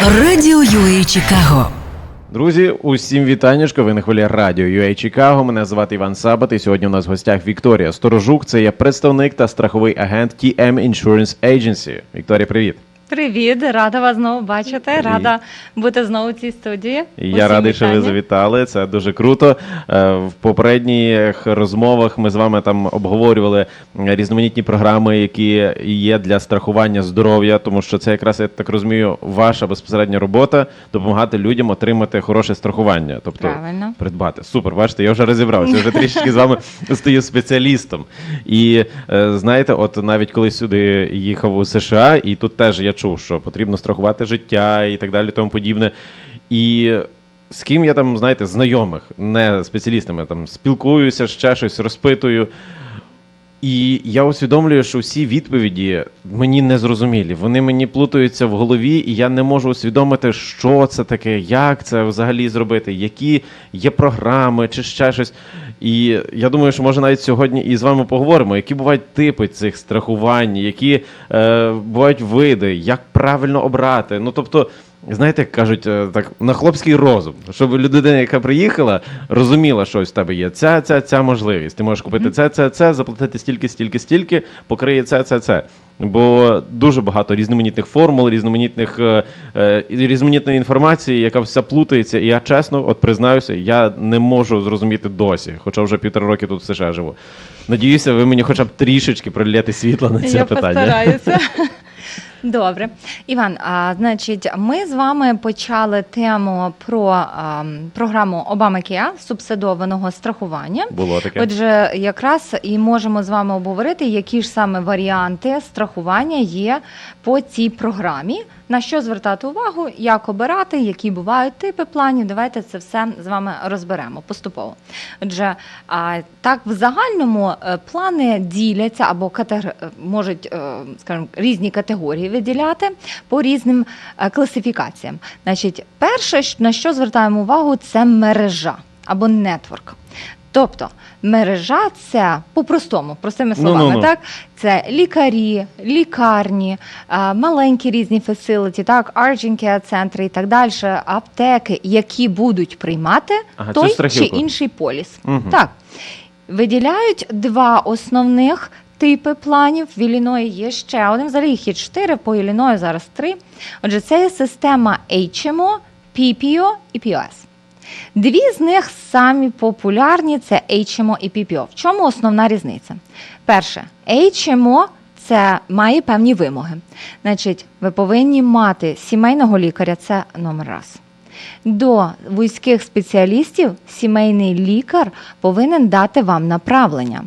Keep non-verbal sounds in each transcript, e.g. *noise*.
Радіо UA Чикаго. Друзі, усім вітаннячко. Ви на хвилі радіо UA Чикаго. Мене звати Іван Сабат. І сьогодні у нас в гостях Вікторія Сторожук. Це є представник та страховий агент TM Insurance Agency. Вікторія, привіт. Привіт, рада вас знову бачити. Рада бути знову в цій студії. І Усім Я радий, що ви вітання. завітали. Це дуже круто. Е, В попередніх розмовах ми з вами там обговорювали різноманітні програми, які є для страхування здоров'я, тому що це якраз я так розумію, ваша безпосередня робота допомагати людям отримати хороше страхування. Тобто Правильно. придбати. Супер, бачите, я вже розібрався, вже трішечки з вами *laughs* стаю спеціалістом. І е, знаєте, от навіть коли сюди їхав у США, і тут теж я чув, що потрібно страхувати життя і так далі, тому подібне. І з ким я там, знаєте, знайомих, не спеціалістами, там спілкуюся, ще щось розпитую. І я усвідомлюю, що всі відповіді мені не зрозумілі. Вони мені плутаються в голові, і я не можу усвідомити, що це таке, як це взагалі зробити, які є програми чи ще щось. І я думаю, що може навіть сьогодні і з вами поговоримо, які бувають типи цих страхувань, які е, бувають види, як правильно обрати. Ну тобто. Знаєте, як кажуть, е, так на хлопський розум, щоб людина, яка приїхала, розуміла, що ось в тебе є ця, ця, ця можливість. Ти можеш купити це, це, це, заплатити стільки, стільки, стільки, покриє це, це, це. Бо дуже багато різноманітних формул, різноманітних е, е, різноманітної інформації, яка вся плутається. І я чесно, от признаюся, я не можу зрозуміти досі, хоча вже півтора роки тут в США живу. Надіюся, ви мені хоча б трішечки пролієте світло на це Я питання. постараюся. *laughs* Добре, Іван. А значить, ми з вами почали тему про а, програму Обамакія субсидованого страхування. Було таке. Отже, якраз і можемо з вами обговорити, які ж саме варіанти страхування є по цій програмі. На що звертати увагу, як обирати, які бувають типи планів. Давайте це все з вами розберемо поступово. Отже, так в загальному е, плани діляться або категор... е, можуть, е, скажімо, різні категорії виділяти по різним класифікаціям. Значить, перше, на що звертаємо увагу, це мережа або нетворк. Тобто мережа це по-простому, простими словами, Ну-ну-ну. так це лікарі, лікарні, маленькі різні фасиліті, так, urgent центри і так далі, аптеки, які будуть приймати Ага, той чи інший поліс. Мгм. Так виділяють два основних. Типи планів в Ілліної є ще один. Взагалі їх є чотири, по Ілліною зараз три. Отже, це є система HMO, PPO і POS. Дві з них самі популярні це HMO і PPO. В чому основна різниця? Перше, HMO це має певні вимоги. Значить, ви повинні мати сімейного лікаря, це номер раз. До вузьких спеціалістів сімейний лікар повинен дати вам направлення.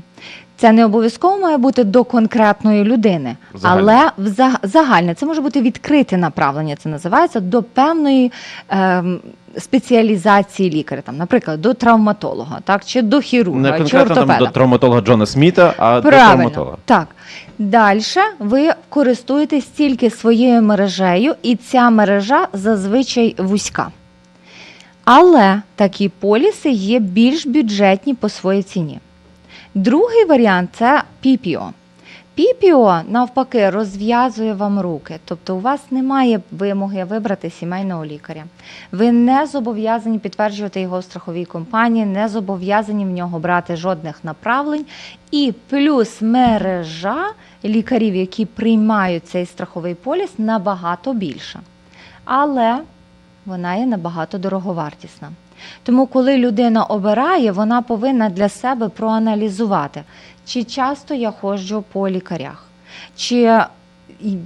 Це не обов'язково має бути до конкретної людини, Загальне. але загальне це може бути відкрите направлення. Це називається до певної ем, спеціалізації лікаря, там, наприклад, до травматолога, так чи до хірурга, Не чи конкретно там до травматолога Джона Сміта, а до травматолога. так. Далі ви користуєтесь тільки своєю мережею, і ця мережа зазвичай вузька. Але такі поліси є більш бюджетні по своїй ціні. Другий варіант це PPO. PPO, навпаки, розв'язує вам руки. Тобто у вас немає вимоги вибрати сімейного лікаря. Ви не зобов'язані підтверджувати його в страховій компанії, не зобов'язані в нього брати жодних направлень. І плюс мережа лікарів, які приймають цей страховий поліс, набагато більша. Але вона є набагато дороговартісна. Тому, коли людина обирає, вона повинна для себе проаналізувати, чи часто я ходжу по лікарях, чи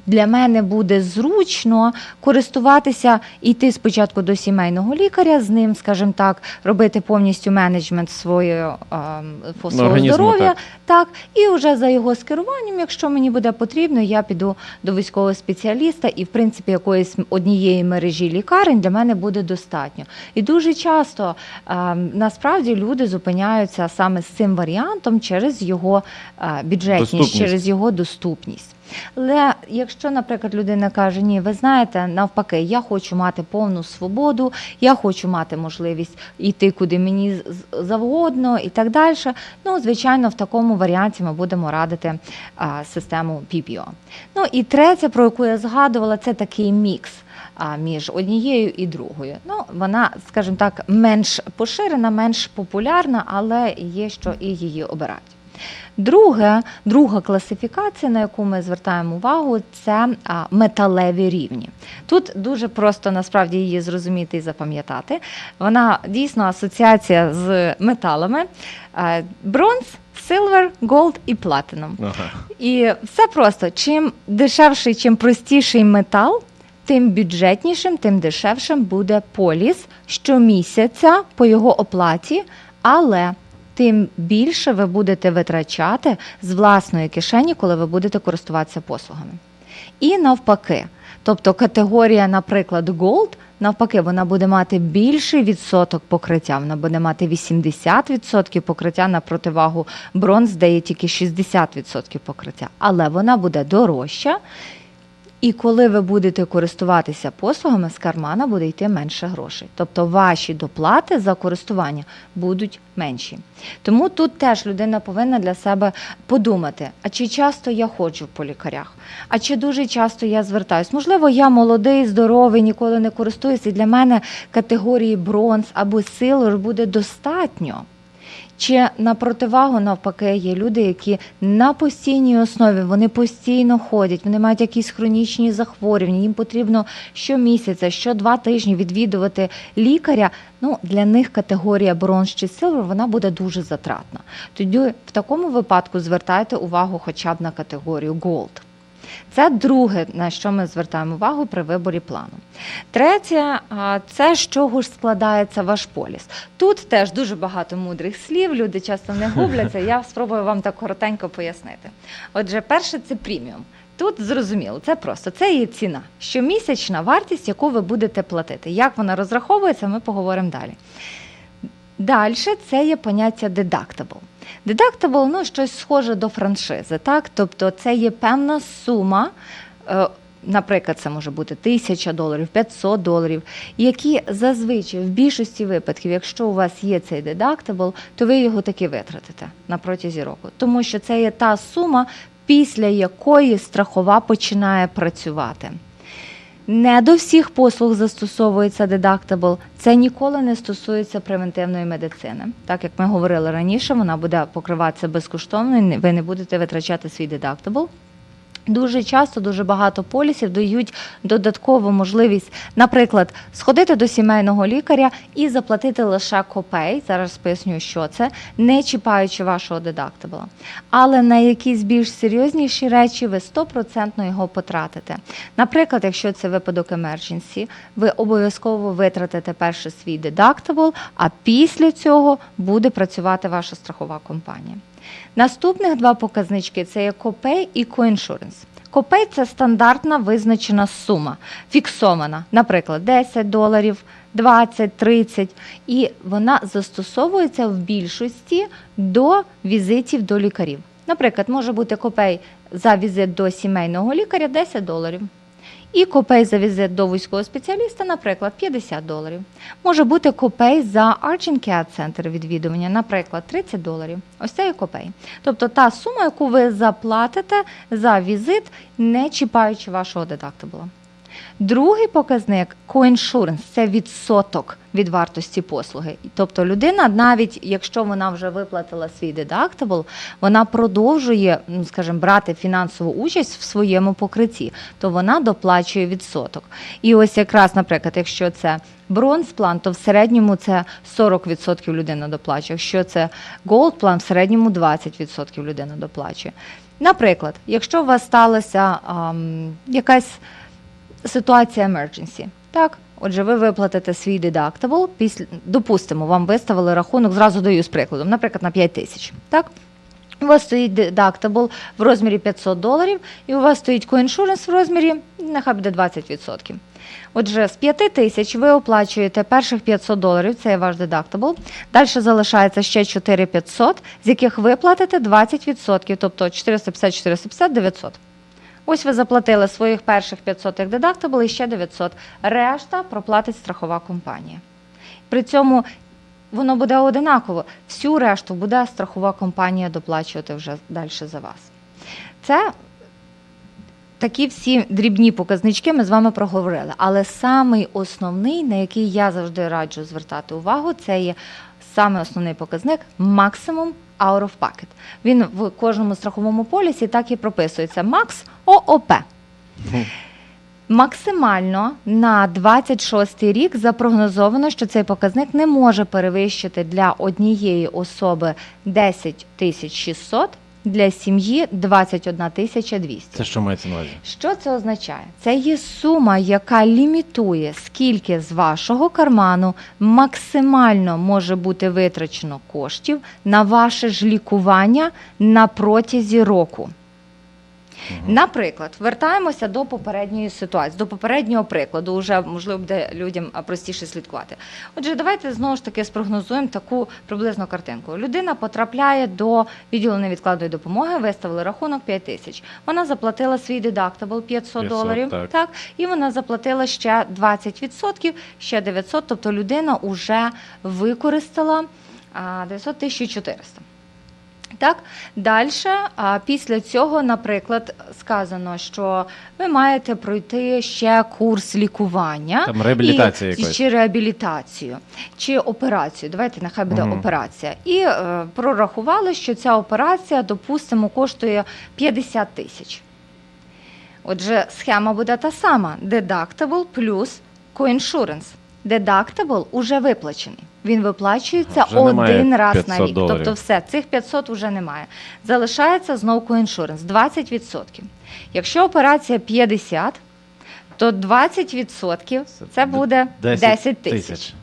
для мене буде зручно користуватися, йти спочатку до сімейного лікаря, з ним, скажімо так, робити повністю менеджмент своєї, ем, свого здоров'я. так. Так, і вже за його скеруванням, якщо мені буде потрібно, я піду до військового спеціаліста, і в принципі якоїсь однієї мережі лікарень для мене буде достатньо. І дуже часто е, насправді люди зупиняються саме з цим варіантом через його е, бюджетність, Доступність. через його доступність. Але якщо, наприклад, людина каже, ні, ви знаєте, навпаки, я хочу мати повну свободу, я хочу мати можливість йти куди мені завгодно і так далі. Ну, звичайно, в такому варіанті ми будемо радити а, систему PPO. Ну і третє, про яку я згадувала, це такий мікс. між однією і другою. Ну, вона, скажімо так, менш поширена, менш популярна, але є, що і її обирають. Друге, друга класифікація, на яку ми звертаємо увагу, це металеві рівні. Тут дуже просто насправді її зрозуміти і запам'ятати. Вона дійсно асоціація з металами: Е, бронз, силвер, голд і платинум. Ага. І все просто: чим дешевший, чим простіший метал, тим бюджетнішим, тим дешевшим буде поліс щомісяця по його оплаті, але тим більше ви будете витрачати з власної кишені, коли ви будете користуватися послугами. І навпаки, тобто категорія, наприклад, Gold, навпаки, вона буде мати більший відсоток покриття, вона буде мати 80% покриття на противагу бронз, де є тільки 60% покриття, але вона буде дорожча. І коли ви будете користуватися послугами, з кармана буде йти менше грошей. Тобто ваші доплати за користування будуть менші. Тому тут теж людина повинна для себе подумати: а чи часто я ходжу по лікарях, а чи дуже часто я звертаюсь? Можливо, я молодий, здоровий, ніколи не користуюся, і для мене категорії бронз або силор буде достатньо. Чи на противагу навпаки є люди, які на постійній основі вони постійно ходять, вони мають якісь хронічні захворювання, їм потрібно щомісяця, що два тижні відвідувати лікаря. Ну для них категорія бронз чи силвер вона буде дуже затратна. Тоді в такому випадку звертайте увагу хоча б на категорію Gold. Це друге, на що ми звертаємо увагу при виборі плану. Третє, це з чого ж складається ваш поліс. Тут теж дуже багато мудрих слів, люди часто не губляться. Я спробую вам так коротенько пояснити. Отже, перше це преміум. Тут зрозуміло, це просто це є ціна, щомісячна вартість, яку ви будете платити. Як вона розраховується, ми поговоримо далі. Далі це є поняття deductible. Deductible, ну, щось схоже до франшизи, так? Тобто це є певна сума, е, наприклад, це може бути 1000 доларів, 500 доларів, які зазвичай в більшості випадків, якщо у вас є цей deductible, то ви його таки витратите на протязі року. Тому що це є та сума, після якої страхова починає працювати. Не до всіх послуг застосовується дедактабл. Це ніколи не стосується превентивної медицини. Так як ми говорили раніше, вона буде покриватися безкоштовно, і ви не будете витрачати свій дедактабл. Дуже часто дуже багато полісів дають додаткову можливість, наприклад, сходити до сімейного лікаря і заплатити лише копей. Зараз поясню, що це, не чіпаючи вашого дедактабла. Але на якісь більш серйозніші речі ви 100% його потратите. Наприклад, якщо це випадок emergency, ви обов'язково витратите перше свій дедактабл, а після цього буде працювати ваша страхова компанія. Наступних два показнички це є копей і коіншуренс. Копей це стандартна визначена сума, фіксована, наприклад, 10 доларів, 20, 30, і вона застосовується в більшості до візитів до лікарів. Наприклад, може бути копей за візит до сімейного лікаря 10 доларів. І копей за візит до вузького спеціаліста, наприклад, 50 доларів. Може бути копей за Arching Care Center відвідування, наприклад, 30 доларів. Ось це і копей. Тобто та сума, яку ви заплатите за візит, не чіпаючи вашого дедактабла. Другий показник коіншуренс це відсоток від вартості послуги. Тобто людина, навіть якщо вона вже виплатила свій дедактабл, вона продовжує, ну скажімо, брати фінансову участь в своєму покритті, то вона доплачує відсоток. І ось якраз, наприклад, якщо це бронз план, то в середньому це 40% людина доплачує. Якщо це голд план, в середньому 20% людина доплачує. Наприклад, якщо у вас сталася ам, якась ситуація emergency. Так, отже, ви виплатите свій дедактабл, після, допустимо, вам виставили рахунок, зразу даю з прикладом, наприклад, на 5 тисяч. Так? У вас стоїть дедактабл в розмірі 500 доларів, і у вас стоїть коіншуренс в розмірі, нехай буде 20%. Отже, з 5 тисяч ви оплачуєте перших 500 доларів, це є ваш дедактабл. Далі залишається ще 4500, з яких ви платите 20%, тобто 450, 450, 900. Ось ви заплатили своїх перших 500 як дедактабл і ще 900. Решта проплатить страхова компанія. При цьому воно буде одинаково. Всю решту буде страхова компанія доплачувати вже далі за вас. Це такі всі дрібні показнички ми з вами проговорили. Але самий основний, на який я завжди раджу звертати увагу, це є саме основний показник максимум out of pocket. Він в кожному страховому полісі так і прописується. Макс ООП. Максимально на 26 рік запрогнозовано, що цей показник не може перевищити для однієї особи 10 тисяч 600, для сім'ї 21 тисяча 200. Це що мається на увазі? Що це означає? Це є сума, яка лімітує, скільки з вашого карману максимально може бути витрачено коштів на ваше ж лікування на протязі року. Наприклад, вертаємося до попередньої ситуації, до попереднього прикладу, вже можливо буде людям простіше слідкувати. Отже, давайте знову ж таки спрогнозуємо таку приблизну картинку. Людина потрапляє до відділу невідкладної допомоги, виставили рахунок 5 тисяч. Вона заплатила свій дедактабл 500 500, доларів. так. і вона заплатила ще 20%, ще 900, тобто людина вже використала а, 900 1400. Так, далі, а після цього, наприклад, сказано, що ви маєте пройти ще курс лікування Там реабілітація і, чи реабілітацію, чи операцію. Давайте нехай буде Мгм. операція. І е, прорахували, що ця операція, допустимо, коштує 50 тисяч. Отже, схема буде та сама: deductible плюс coinsurance. Deductible уже виплачений. Він виплачується Вже один раз на 500 рік. доларів. Тобто все, цих 500 вже немає. Залишається знову коіншуренс 20%. Якщо операція 50, то 20% це буде 10 тисяч.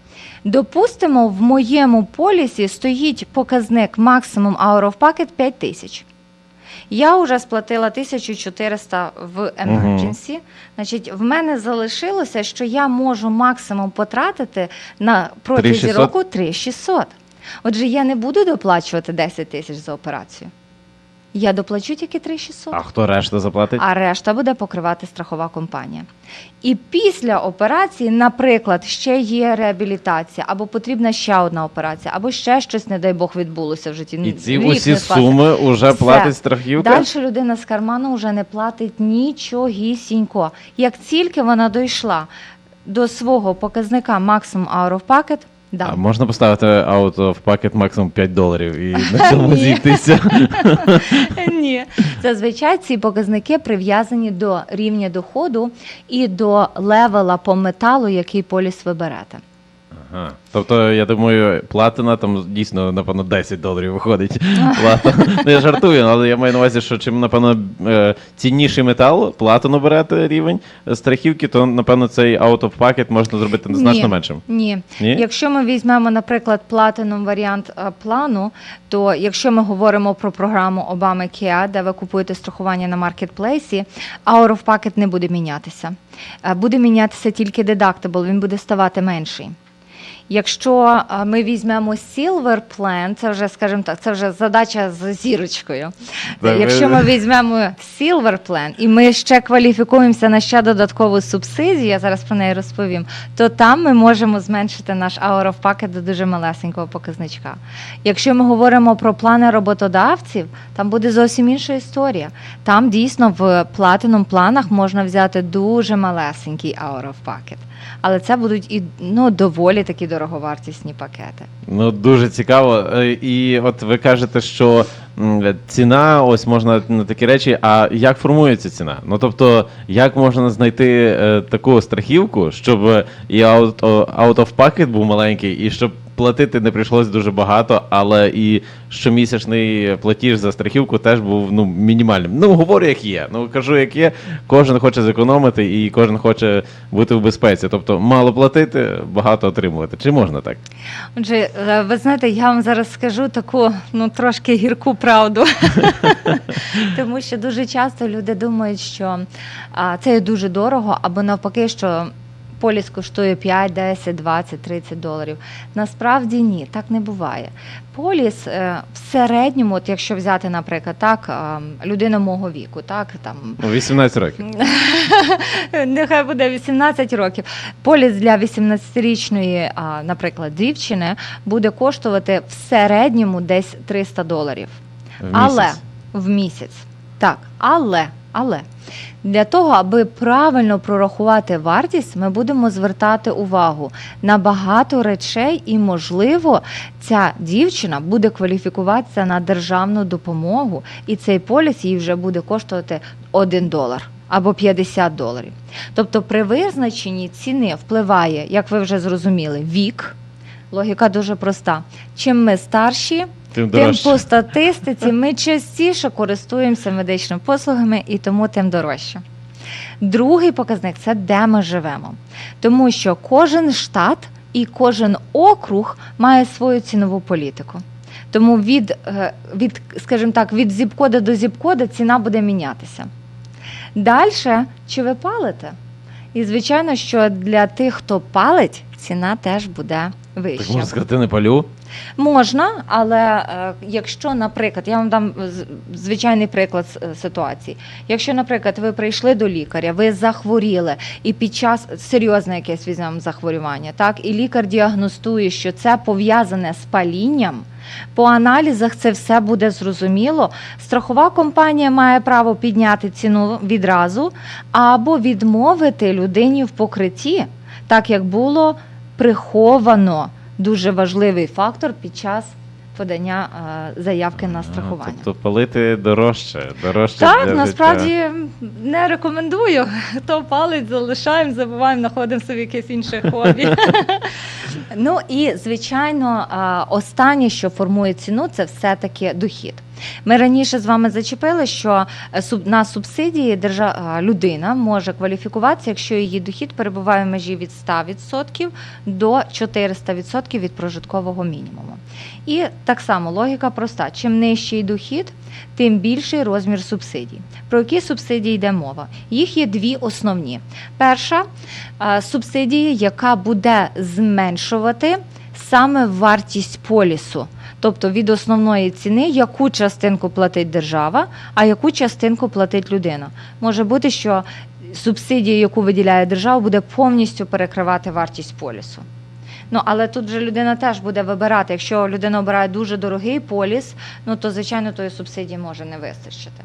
Допустимо, в моєму полісі стоїть показник максимум Out of pocket 5 тисяч. Я вже сплатила 1400 в emergency. Значить, в мене залишилося, що я можу максимум потратити на протязі 3600? року 3600. Отже, я не буду доплачувати 10 тисяч за операцію. Я доплачу тільки 3600 А хто решта заплатить? а решта буде покривати страхова компанія. І після операції, наприклад, ще є реабілітація, або потрібна ще одна операція, або ще щось, не дай Бог, відбулося в житті. І ці усі суми вже платить страхівка? Далі людина з карману вже не платить нічогісінько. Як тільки вона дійшла до свого показника максимум of pocket, да. А можна поставити ауто в пакет максимум 5 доларів і *laughs* на цьому зійтися? *laughs* Ні, зазвичай ці показники прив'язані до рівня доходу і до левела по металу, який поліс ви берете. Ага. Тобто, я думаю, платина там дійсно, напевно, 10 доларів виходить. *laughs* Плата. Ну, я жартую, але я маю на увазі, що чим, напевно, е, цінніший метал, платину берете рівень страхівки, то, напевно, цей out of pocket можна зробити значно Ні. меншим. Ні. Ні? Якщо ми візьмемо, наприклад, платином варіант е, плану, то якщо ми говоримо про програму Obamacare, де ви купуєте страхування на маркетплейсі, hour of pocket не буде мінятися. Е, Буде мінятися тільки deductible, він буде ставати менший. Якщо ми візьмемо Silver Plan, це вже, скажімо так, це вже задача з зірочкою. Ви- Якщо ми візьмемо Silver Plan і ми ще кваліфікуємося на ще додаткову субсидію, я зараз про неї розповім, то там ми можемо зменшити наш hour of pocket до дуже малесенького показничка. Якщо ми говоримо про плани роботодавців, там буде зовсім інша історія. Там дійсно в платином планах можна взяти дуже малесенький hour of pocket. Але це будуть і ну, доволі такі дороговартісні пакети. Ну, дуже цікаво. Е, І от ви кажете, що ціна, ось можна на такі речі. А як формується ціна? Ну тобто, як можна знайти е, таку страхівку, щоб і out, out pocket був маленький, і щоб платити не прийшлось дуже багато, але і щомісячний платіж за страхівку теж був ну, мінімальним. Ну, говорю, як є. Ну кажу, як є. Кожен хоче зекономити і кожен хоче бути в безпеці. Тобто мало платити, багато отримувати. Чи можна так? Отже, е, ви знаєте, я вам зараз скажу таку ну трошки гірку правду. *laughs* Тому що дуже часто люди думають, що це дуже дорого, або навпаки, що поліс коштує 5, 10, 20, 30 доларів. Насправді ні, так не буває. Поліс е, в середньому, от якщо взяти, наприклад, так, а, людину мого віку, так там Ну, 18 років. *laughs* Нехай буде 18 років. Поліс для 18-річної, наприклад, дівчини буде коштувати в середньому десь 300 доларів. В Але в місяць. Так, але Але для того, аби правильно прорахувати вартість, ми будемо звертати увагу на багато речей, і, можливо, ця дівчина буде кваліфікуватися на державну допомогу, і цей поліс їй вже буде коштувати 1 долар або 50 доларів. Тобто, при визначенні ціни впливає, як ви вже зрозуміли, вік. Логіка дуже проста. Чим ми старші, Тим Тим по статистиці ми частіше користуємося медичними послугами і тому тим дорожче. Другий показник це де ми живемо. Тому що кожен штат і кожен округ має свою цінову політику. Тому від, е, від скажімо так, від зіпкода до зіпкода ціна буде мінятися. Далі, чи ви палите? І звичайно, що для тих, хто палить, ціна теж буде Так можна сказати, не палю. Можна, але е, якщо, наприклад, я вам дам звичайний приклад ситуації. Якщо, наприклад, ви прийшли до лікаря, ви захворіли, і під час серйозне якесь візьмемо захворювання, так, і лікар діагностує, що це пов'язане з палінням. По аналізах це все буде зрозуміло. Страхова компанія має право підняти ціну відразу або відмовити людині в покритті, так як було приховано дуже важливий фактор під час подання е, заявки на страхування. Тобто палити дорожче. дорожче Так, для насправді життя. не рекомендую. *laughs* То палить, залишаємо, забуваємо, знаходимо собі якесь інше хобі. *laughs* ну і звичайно, останнє, що формує ціну, це все-таки дохід. Ми раніше з вами зачепили, що е, на субсидії держа... людина може кваліфікуватися, якщо її дохід перебуває в межі від 100% до 400% від прожиткового мінімуму. І так само логіка проста: чим нижчий дохід, тим більший розмір субсидій. Про які субсидії йде мова? Їх є дві основні. Перша субсидія, яка буде зменшувати саме вартість полісу. Тобто від основної ціни, яку частинку платить держава, а яку частинку платить людина. Може бути, що субсидія, яку виділяє держава, буде повністю перекривати вартість полісу. Ну, але тут вже людина теж буде вибирати. Якщо людина обирає дуже дорогий поліс, ну то звичайно тої субсидії може не вистачити.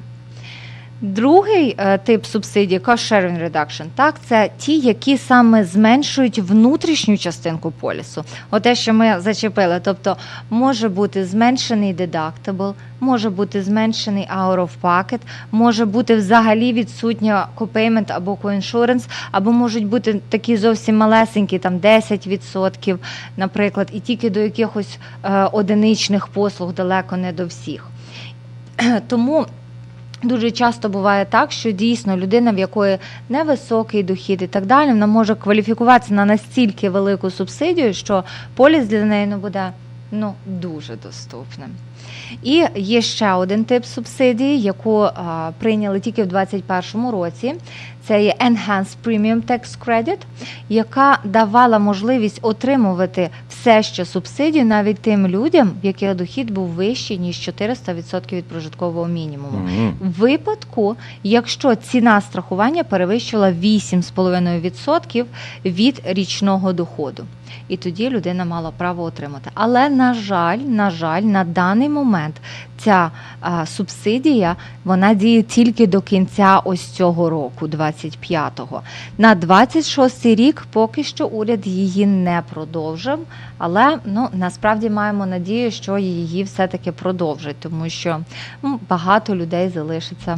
Другий е, тип субсидій cost sharing reduction, так, це ті, які саме зменшують внутрішню частинку полісу. Оте, що ми зачепили. Тобто може бути зменшений deductible, може бути зменшений hour of pocket, може бути взагалі відсутня copayment або coinsurance, або можуть бути такі зовсім малесенькі, там 10%, наприклад, і тільки до якихось е, одиничних послуг далеко не до всіх. Тому Дуже часто буває так, що дійсно людина, в якої невисокий дохід і так далі, вона може кваліфікуватися на настільки велику субсидію, що поліс для неї не буде ну, дуже доступним. І є ще один тип субсидії, яку а, прийняли тільки в 2021 році. Це є Enhanced Premium Tax Credit, яка давала можливість отримувати все ще субсидію навіть тим людям, в яких дохід був вищий ніж 400% від прожиткового мінімуму. Мгм. В випадку, якщо ціна страхування перевищила 8,5% від річного доходу. І тоді людина мала право отримати. Але на жаль, на жаль, на даний момент ця субсидія вона діє тільки до кінця ось цього року, 25-го. На 26-й рік поки що уряд її не продовжив, але ну насправді маємо надію, що її все-таки продовжить, тому що ну, багато людей залишиться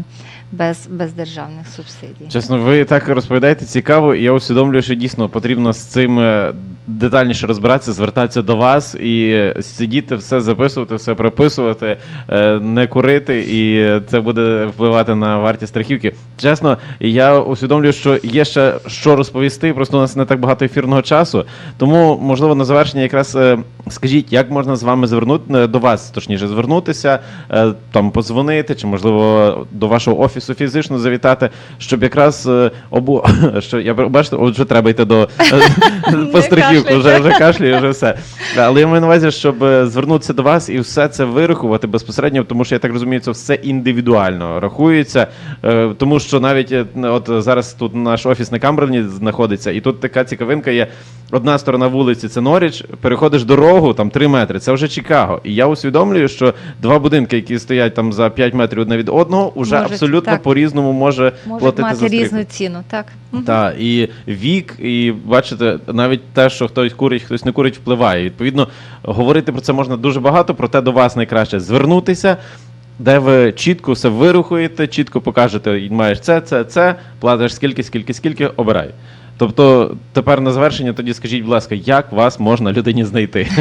без, без державних субсидій. Чесно, ви так розповідаєте цікаво, і я усвідомлюю, що дійсно потрібно з цим е, детальніше розбиратися, звертатися до вас і сидіти, все записувати, все прописувати, е, не курити, і це буде впливати на вартість страхівки. Чесно, я усвідомлюю, що є ще що розповісти, просто у нас не так багато ефірного часу. Тому, можливо, на завершення якраз е, скажіть, як можна з вами звернути е, до вас, точніше, звернутися, е, там подзвонити, чи можливо до вашого офісу фізично завітати, щоб якраз е, обу *laughs* що я бачите, от вже треба йти до е, *laughs* по страхівку, вже вже кашлює, вже все. Але я маю на увазі, щоб е, звернутися до вас і все це вирахувати безпосередньо, тому що я так розумію, це все індивідуально рахується. Е, Тому що навіть е, от зараз тут наш офіс на Камберні знаходиться, і тут така цікавинка є. Одна сторона вулиці це Норіч, переходиш дорогу, там 3 метри, це вже Чикаго. І я усвідомлюю, що два будинки, які стоять там за 5 метрів одне від одного, уже Можуть, абсолютно по-різному може Можуть платити мати за різну ціну. Так. Так, і вік, і бачите, навіть те, що хтось курить, хтось не курить, впливає. Відповідно, говорити про це можна дуже багато, проте до вас найкраще звернутися, де ви чітко все вирухуєте, чітко покажете, маєш це, це, це, платиш скільки, скільки, скільки, обирай. Тобто, тепер на завершення тоді скажіть, будь ласка, як вас можна людині знайти? *laughs*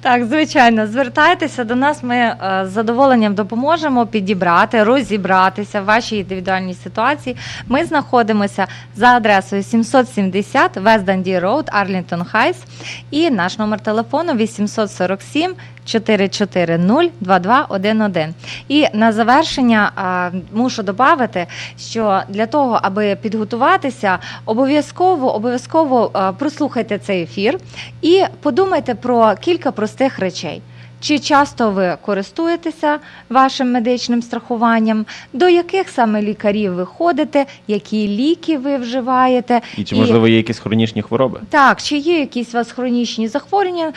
Так, звичайно, звертайтеся до нас. Ми е, з задоволенням допоможемо підібрати, розібратися в вашій індивідуальній ситуації. Ми знаходимося за адресою 770 West Dundee Road, Arlington Heights. І наш номер телефону 847 440 2211. І на завершення а, мушу додати, що для того, аби підготуватися, обов'язково обов'язково прослухайте цей ефір і подумайте про кілька простих речей. Чи часто ви користуєтеся вашим медичним страхуванням? До яких саме лікарів ви ходите? Які ліки ви вживаєте? І чи можливо є якісь хронічні хвороби? Так, чи є якісь у вас хронічні захворювання,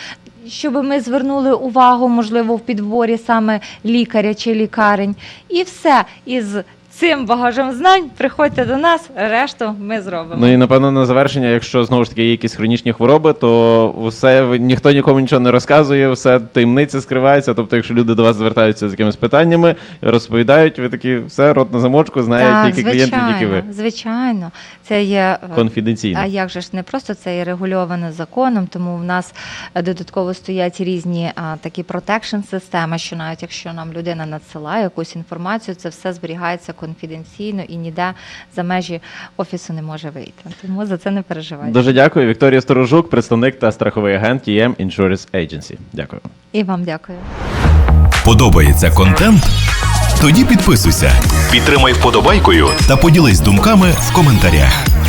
щоб ми звернули увагу, можливо, в підборі саме лікаря чи лікарень? І все із цим багажем знань приходьте до нас, решту ми зробимо. Ну і напевно на завершення, якщо знову ж таки є якісь хронічні хвороби, то все ніхто нікому нічого не розказує, все таємниця скривається. Тобто, якщо люди до вас звертаються з якимись питаннями, розповідають, ви такі все рот на замочку, так, тільки клієнти, тільки ви. звичайно, це є е, Конфіденційно. А як же ж не просто це і регульовано законом, тому в нас додатково стоять різні а, такі протекшн системи, що навіть якщо нам людина надсилає якусь інформацію, це все зберігається конфіденційно і ніде за межі офісу не може вийти. Тому за це не переживайте. Дуже дякую. Вікторія Сторожук, представник та страховий агент TM Insurance Agency. Дякую. І вам дякую. Подобається контент? Тоді підписуйся, підтримай вподобайкою та поділись думками в коментарях.